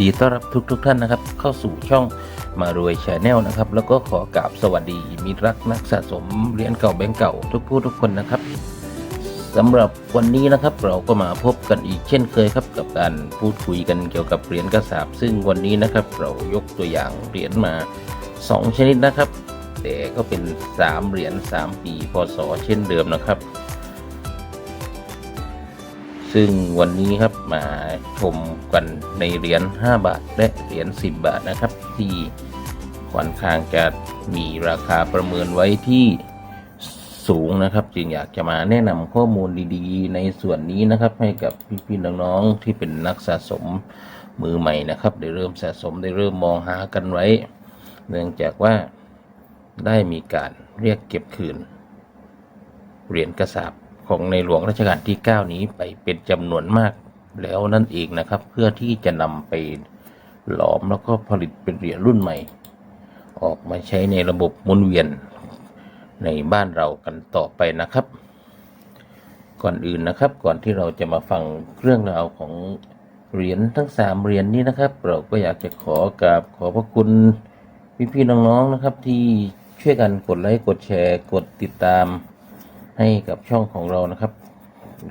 ดีต้อนรับทุกทท่านนะครับ เข้าสู่ช่องมารวยชาแนลนะครับ แล้วก็ขอกราบสวัสดีมิตรรักนักสะสมเหรียญเก่าแบงก์เก่าทุกผู้ทุกคนนะครับสำหรับวันนี้นะครับเราก็มาพบกันอีกเช่นเคยครับกับการพูดคุยกันเกี่ยวกับเหรียญกระสาบซึ่งวันนี้นะครับเรายกตัวอย่างเหรียญมา 2 ชนิดนะครับ แต่ก็เป็น 3 เหรียญ3 ปีพศเช่นเดิมนะครับ ซึ่งวันนี้ครับมาชมกันในเหรียญ5บาทและเหรียญ10 บาทนะครับ ที่ค่อนข้างจะมีราคาประเมินไว้ที่สูงนะครับ จึงอยากจะมาแนะนำข้อมูลดีๆ ในส่วนนี้นะครับ ให้กับพี่ๆน้องๆที่เป็นนักสะสมมือใหม่นะครับ ได้เริ่มสะสมได้เริ่มมองหากันไว้ เนื่องจากว่าได้มีการเรียกเก็บคืนเหรียญกระสาบ ของในหลวงรัชกาลที่ 9 นี้ไปเป็นจำนวนมากแล้วนั่นเองนะครับ เพื่อที่จะนำไปหลอมแล้วก็ผลิตเป็นเหรียญรุ่นใหม่ ออกมาใช้ในระบบหมุนเวียนในบ้านเรากันต่อไปนะครับ ก่อนอื่นนะครับ ก่อนที่เราจะมาฟังเรื่องราวของเหรียญทั้งสามเหรียญนี้นะครับ เราก็อยากจะขอกราบขอพระคุณพี่ๆน้องๆนะครับ ที่ช่วยกันกดไลค์กดแชร์ กดติดตาม ให้กับช่องของเรานะครับ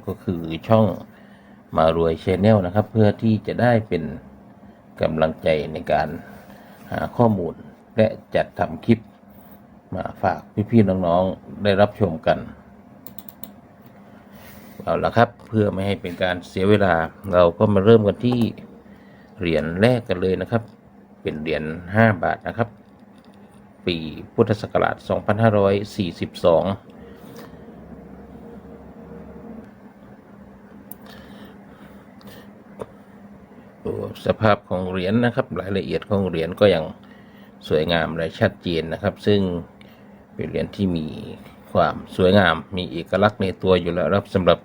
ก็คือช่องมารวยชแนลนะครับ เพื่อที่จะได้เป็นกำลังใจในการหาข้อมูลและจัดทำคลิปมาฝากพี่ๆน้องๆได้รับชมกัน เอาละครับเพื่อไม่ให้เป็นการเสียเวลาเราก็มาเริ่มกันที่เหรียญแรกกันเลยนะครับ เป็นเหรียญ5บาทนะครับ ปีพุทธศักราช 2542 สภาพของเหรียญนะครับ รายละเอียดของเหรียญก็ยังสวยงามและชัดเจนนะครับ ซึ่งเป็นเหรียญที่มีความสวยงามมีเอกลักษณ์ในตัวอยู่แล้วครับสำหรับ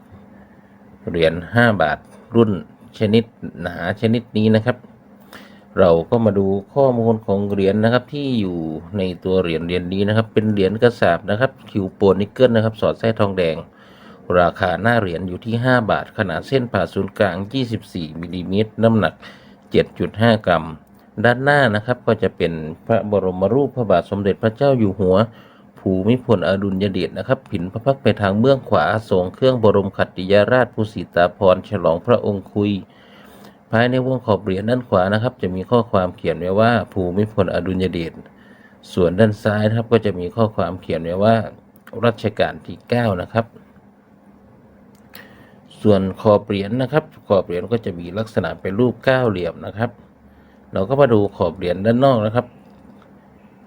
เหรียญ5บาทรุ่นชนิดหนาชนิดนี้นะครับ เราก็มาดูข้อมูลของเหรียญนะครับที่อยู่ในตัวเหรียญเหรียญนี้นะครับ เป็นเหรียญกระสาบนะครับคิวโปนนิกเกิลนะครับ สอดไส้ทองแดง ราคาหน้าเหรียญอยู่ที่ 5 บาท ขนาดเส้นผ่าศูนย์กลาง 24มิลลิเมตรน้ำหนัก 7.5 กรัม ด้านหน้านะครับก็จะเป็นพระบรมรูปพระบาทสมเด็จพระเจ้าอยู่หัว ภูมิพลอดุลยเดชนะครับ ผินพระพักตร์ไปทางเบื้องขวาทรงเครื่องบรมขัตติยราชภูสิตาภรฉลองพระองค์คุย ภายในวงขอบเหรียญด้านขวานะครับ จะมีข้อความเขียนไว้ว่า ภูมิพลอดุลยเดชส่วนด้านซ้ายนะครับก็จะมีข้อความเขียนไว้ว่ารัชกาลที่ 9 นะครับ ส่วนขอบเหรียญนะครับขอบเหรียญก็จะมีลักษณะเป็นรูปก้าเหลี่ยมนะครับ เราก็มาดูขอบเหรียญด้านนอกนะครับ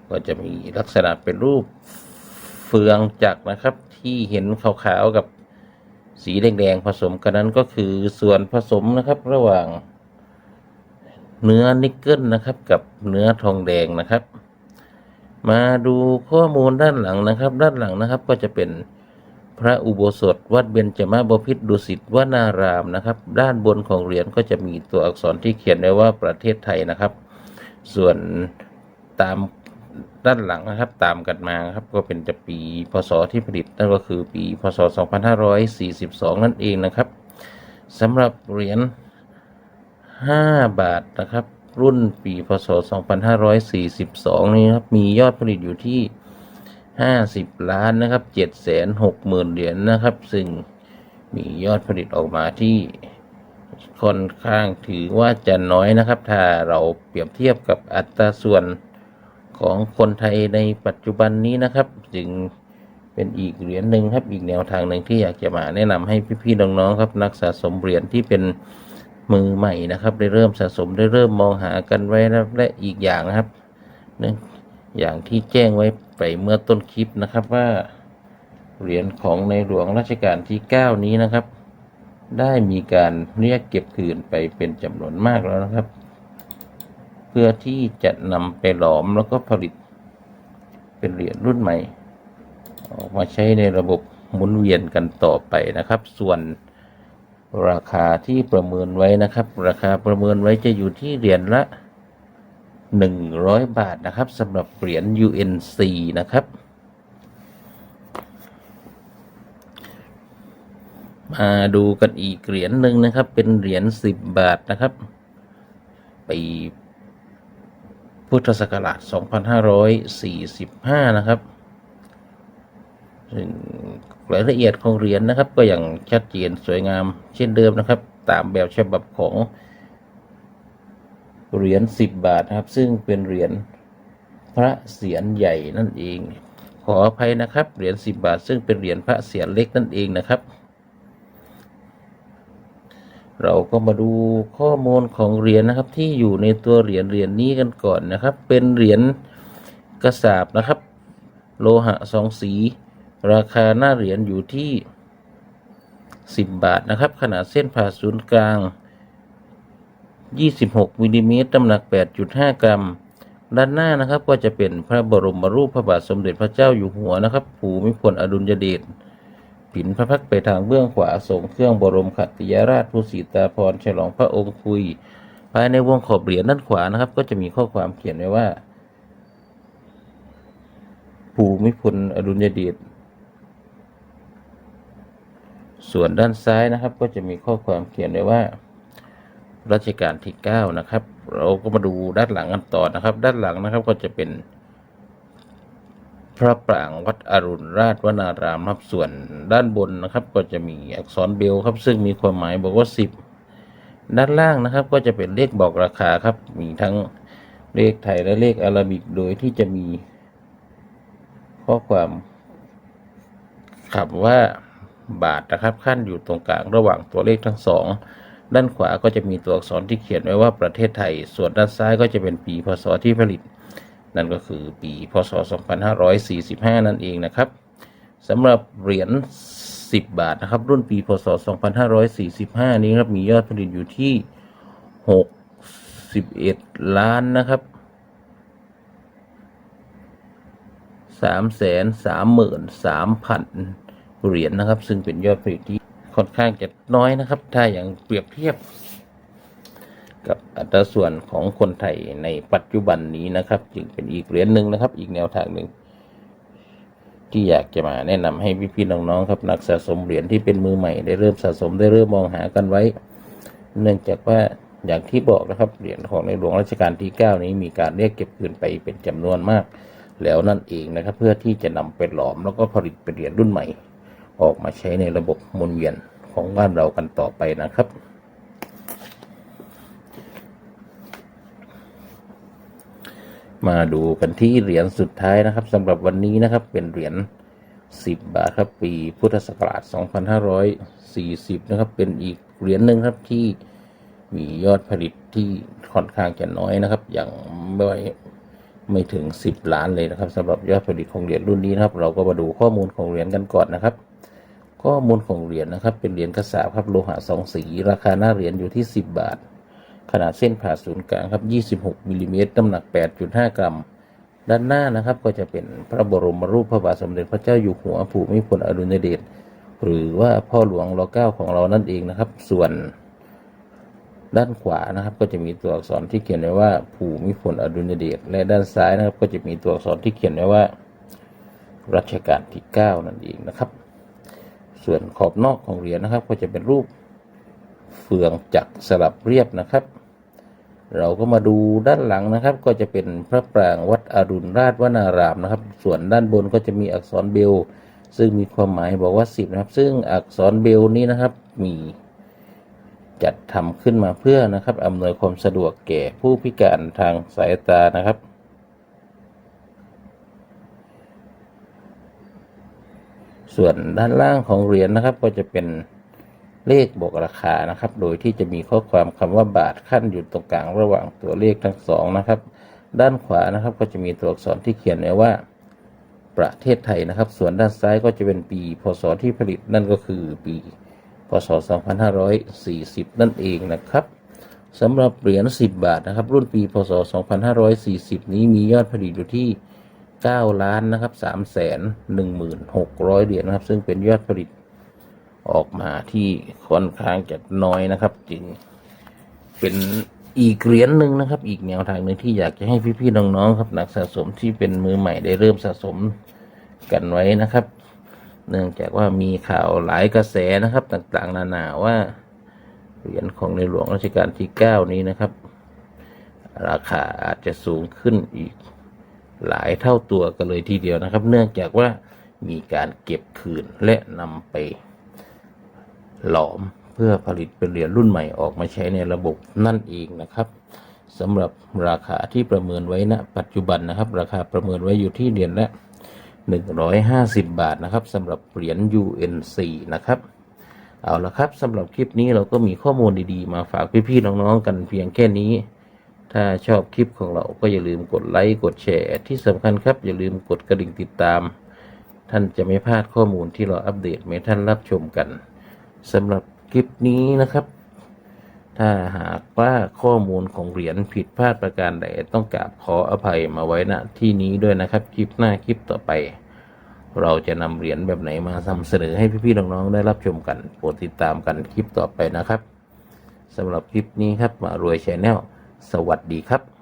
ก็จะมีลักษณะเป็นรูปเฟืองจักรนะครับ ที่เห็นขาวๆกับสีแดงๆผสมกันนั้นก็คือส่วนผสมนะครับระหว่างเนื้อนิกเกิลนะครับกับเนื้อทองแดงนะครับ มาดูข้อมูลด้านหลังนะครับ ด้านหลังนะครับก็จะเป็น พระอุโบสถ วัดเบญจมาบพิตรดุสิตวนารามนะครับ ด้านบนของเหรียญก็จะมีตัวอักษรที่เขียนไว้ว่าประเทศไทยนะครับ ส่วนตามด้านหลังนะครับตามกันมาครับก็เป็นจะปีพศที่ผลิตนั่นก็คือปีพศ 2542 นั่นเองนะครับสำหรับเหรียญ5บาทนะครับ รุ่นปีพศ 2542 นี้ครับมียอดผลิตอยู่ที่ 50ล้านนะครับ760,000เหรียญนะครับ ซึ่งมียอดผลิตออกมาที่ค่อนข้างถือว่าจะน้อยนะครับ ถ้าเราเปรียบเทียบกับอัตราส่วนของคนไทยในปัจจุบันนี้นะครับ จึงเป็นอีกเหรียญหนึ่งครับอีกแนวทางหนึ่งที่อยากจะมาแนะนำให้พี่ๆน้องๆครับ นักสะสมเหรียญที่เป็นมือใหม่นะครับ ได้เริ่มสะสมได้เริ่มมองหากันไว้นะและอีกอย่างนะครับ อย่างที่แจ้งไว้ ไปเมื่อต้นคลิปนะครับว่า เหรียญของในหลวงรัชกาลที่ 9 นี้นะครับ ได้มีการเรียกเก็บคืนไปเป็นจำนวนมากแล้วนะครับ เพื่อที่จะนำไปหลอมแล้วก็ผลิต เป็นเหรียญรุ่นใหม่ ออกมาใช้ในระบบหมุนเวียนกันต่อไปนะครับ ส่วนราคาที่ประเมินไว้นะครับ ราคาประเมินไว้จะอยู่ที่เหรียญละ 100 บาทนะครับสำหรับเหรียญ UNC นะครับมาดูกันอีกเหรียญหนึ่งนะครับ เป็นเหรียญ10บาทนะครับ ปีพุทธศักราช2545 นะครับรายละเอียดของเหรียญนะครับ ก็อย่างชัดเจนสวยงามเช่นเดิมนะครับ ตามแบบฉบับของ เหรียญ10บบาทนะครับ ซึ่งเป็นเหรียญพระเศียรใหญ่นั่นเอง ขออภัยนะครับ เหรียญ10บาท ซึ่งเป็นเหรียญพระเศียรเล็กนั่นเองนะครับ เราก็มาดูข้อมูลของเหรียญนะครับ ที่อยู่ในตัวเหรียญเหรียญนี้กันก่อนนะครับ เป็นเหรียญกระสาบนะครับ โลหะสองสี ราคาหน้าเหรียญอยู่ที่ 10 บาทนะครับ ขนาดเส้นผ่าศูนย์กลาง 26มิลลิเมตรน้ำหนัก 8.5 กรัม ด้านหน้านะครับก็จะเป็นพระบรมรูปพระบาทสมเด็จพระเจ้าอยู่หัวนะครับ ภูมิพลอดุลยเดชผินพระพักตร์ไปทางเบื้องขวาส่งเครื่องบรมขัตติยราชผู้สีตาพรฉลองพระองค์คุย ภายในวงขอบเหรียญด้านขวานะครับ ก็จะมีข้อความเขียนไว้ว่า ภูมิพลอดุลยเดชส่วนด้านซ้ายนะครับ ก็จะมีข้อความเขียนไว้ว่า รัชกาลที่ 9 นะครับ เราก็มาดูด้านหลังกันต่อนะครับ ด้านหลังนะครับก็จะเป็น พระปรางวัดอรุณราชวนารามครับส่วนด้านบนนะครับ ก็จะมีอักษรเบลครับ ซึ่งมีความหมายบอกว่า 10 ด้านล่างนะครับ ก็จะเป็นเลขบอกราคาครับ มีทั้งเลขไทยและเลขอาราบิกโดยที่จะมี ข้อความคำว่าบาทนะครับขั้นอยู่ตรงกลางระหว่างตัวเลขทั้งสอง ด้านขวาก็จะมีตัวอักษรที่เขียนไว้ว่าประเทศไทย ส่วนด้านซ้ายก็จะเป็นปีพศที่ผลิต นั่นก็คือปีพศ 2545 นั่นเองนะครับสำหรับเหรียญ10 บาทนะครับ รุ่นปีพศ 2545 นี้ครับมียอดผลิตอยู่ที่ 61 ล้านนะครับสามแสนสามหมื่นสามพันเหรียญนะครับ ซึ่งเป็นยอดผลิตที่ ค่อนข้างจะน้อยนะครับ ถ้าอย่างเปรียบเทียบ กับอัตราส่วนของคนไทยในปัจจุบันนี้นะครับ จึงเป็นอีกเหรียญหนึ่งนะครับ อีกแนวทางหนึ่งที่อยากจะมาแนะนำให้พี่ๆน้องๆครับนักสะสมเหรียญที่เป็นมือใหม่ได้เริ่มสะสมได้เริ่มมองหากันไว้ เนื่องจากว่าอย่างที่บอกนะครับเหรียญของในหลวงรัชกาลที่ 9 นี้มีการเรียกเก็บคืนไปเป็นจำนวนมาก แล้วนั่นเองนะครับ เพื่อที่จะนำไปหลอมแล้วก็ผลิตเป็นเหรียญรุ่นใหม่ ออกมาใช้ในระบบหมุนเวียนของบ้านเรากันต่อไปนะครับ มาดูกันที่เหรียญสุดท้ายนะครับสำหรับวันนี้นะครับเป็นเหรียญ10 บาทครับปีพุทธศักราช 2540 นะครับ เป็นอีกเหรียญหนึ่งครับที่มียอดผลิตที่ค่อนข้างจะน้อยนะครับ อย่างไม่ไม่ถึง 10 ล้านเลยนะครับสำหรับยอดผลิตของเหรียญรุ่นนี้นะครับ เราก็มาดูข้อมูลของเหรียญกันก่อนนะครับ ข้อมูลของเหรียญนะครับ เป็นเหรียญกระสาบครับโลหะสองสี ราคาหน้าเหรียญอยู่ที่ 10 บาท ขนาดเส้นผ่าศูนย์กลางครับ 26มิลลิเมตรน้ำหนัก 8.5 กรัม ด้านหน้านะครับก็จะเป็นพระบรมรูปพระบาทสมเด็จพระเจ้าอยู่หัวภูมิพลอดุลยเดชหรือว่าพ่อหลวงรอเก้าของเรานั่นเองนะครับ ส่วนด้านขวานะครับก็จะมีตัวอักษรที่เขียนไว้ว่าภูมิพลอดุลยเดชและด้านซ้ายนะครับก็จะมีตัวอักษรที่เขียนไว้ว่ารัชกาลที่ 9 นั่นเองนะครับ ส่วนขอบนอกของเหรียญนะครับ ก็จะเป็นรูปเฟืองจักรสลับเรียบนะครับ เราก็มาดูด้านหลังนะครับ ก็จะเป็นพระปรางวัดอรุณราชวนารามนะครับ ส่วนด้านบนก็จะมีอักษรเบล ซึ่งมีความหมายบอกว่าสิบนะครับ ซึ่งอักษรเบลนี้นะครับมีจัดทำขึ้นมาเพื่อนะครับอำนวยความสะดวกแก่ผู้พิการทางสายตานะครับ ส่วนด้านล่างของเหรียญนะครับ ก็จะเป็นเลขบอกราคานะครับ โดยที่จะมีข้อความคำว่าบาทขั้นอยู่ตรงกลางระหว่างตัวเลขทั้งสองนะครับ ด้านขวานะครับก็จะมีตัวอักษรที่เขียนไว้ว่าประเทศไทยนะครับ ส่วนด้านซ้ายก็จะเป็นปี พศที่ผลิตนั่นก็คือปี พศ 2540 นั่นเองนะครับสำหรับเหรียญ10 บาทนะครับ รุ่นปี พศ 2540 นี้มียอดผลิตอยู่ที่ 9 ล้านนะครับ3แสน16,000เหรียญนะครับ ซึ่งเป็นยอดผลิตออกมาที่ค่อนข้างจะน้อยนะครับ จึงเป็นอีกเหรียญหนึ่งนะครับ อีกแนวทางหนึ่งที่อยากจะให้พี่ๆน้องๆครับนักสะสมที่เป็นมือใหม่ได้เริ่มสะสมกันไว้นะครับ เนื่องจากว่ามีข่าวหลายกระแสนะครับต่างๆ นานาว่าเหรียญของในหลวงรัชกาลที่ 9 นี้นะครับ ราคาอาจจะสูงขึ้นอีก หลายเท่าตัวกันเลยทีเดียวนะครับ เนื่องจากว่ามีการเก็บคืนและนำไปหลอมเพื่อผลิตเป็นเหรียญรุ่นใหม่ออกมาใช้ในระบบนั่นเองนะครับสำหรับราคาที่ประเมินไว้ณปัจจุบันนะครับ ราคาประเมินไว้อยู่ที่เหรียญละ150 บาทนะครับสำหรับเหรียญ UNC นะครับเอาละครับสำหรับคลิปนี้เราก็มีข้อมูลดีๆ มาฝากพี่ๆน้องๆกันเพียงแค่นี้ ถ้าชอบคลิปของเราก็อย่าลืมกดไลค์กดแชร์ ที่สำคัญครับ อย่าลืมกดกระดิ่งติดตาม ท่านจะไม่พลาดข้อมูลที่เราอัปเดตให้ท่านรับชมกันสำหรับคลิปนี้นะครับ ถ้าหากว่าข้อมูลของเหรียญผิดพลาดประการใดต้องกราบขออภัยมาไว้ณที่นี้ด้วยนะครับคลิปหน้าคลิปต่อไป เราจะนำเหรียญแบบไหนมาทำเสนอให้พี่ๆน้องๆได้รับชมกันโปรดติดตามกันคลิปต่อไปนะครับสำหรับคลิปนี้ครับมารวยชแนล สวัสดีครับ